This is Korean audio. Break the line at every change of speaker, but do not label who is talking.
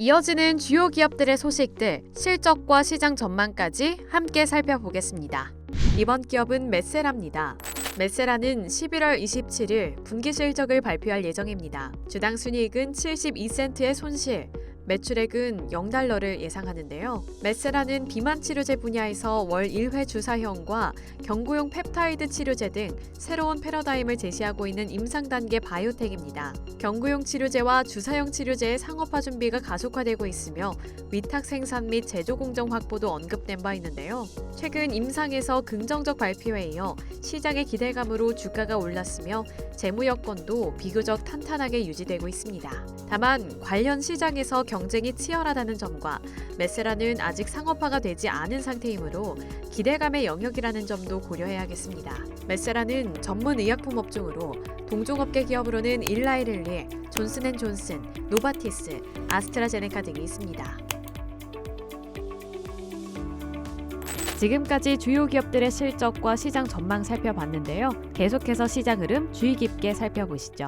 이어지는 주요 기업들의 소식들, 실적과 시장 전망까지 함께 살펴보겠습니다. 이번 기업은 메세라입니다. 메세라는 11월 27일 분기 실적을 발표할 예정입니다. 주당 순이익은 72센트의 손실, 매출액은 0달러를 예상하는데요. 메세라는 비만 치료제 분야에서 월 1회 주사형과 경구용 펩타이드 치료제 등 새로운 패러다임을 제시하고 있는 임상 단계 바이오텍입니다. 경구용 치료제와 주사형 치료제의 상업화 준비가 가속화되고 있으며 위탁 생산 및 제조 공정 확보도 언급된 바 있는데요. 최근 임상에서 긍정적 발표에 이어 시장의 기대감으로 주가가 올랐으며 재무 여건도 비교적 탄탄하게 유지되고 있습니다. 다만 관련 시장에서 경쟁이 치열하다는 점과 메세라는 아직 상업화가 되지 않은 상태이므로 기대감의 영역이라는 점도 고려해야겠습니다. 메세라는 전문 의약품 업종으로 동종업계 기업으로는 일라이릴리, 존슨앤존슨, 노바티스, 아스트라제네카 등이 있습니다. 지금까지 주요 기업들의 실적과 시장 전망 살펴봤는데요. 계속해서 시장 흐름 주의 깊게 살펴보시죠.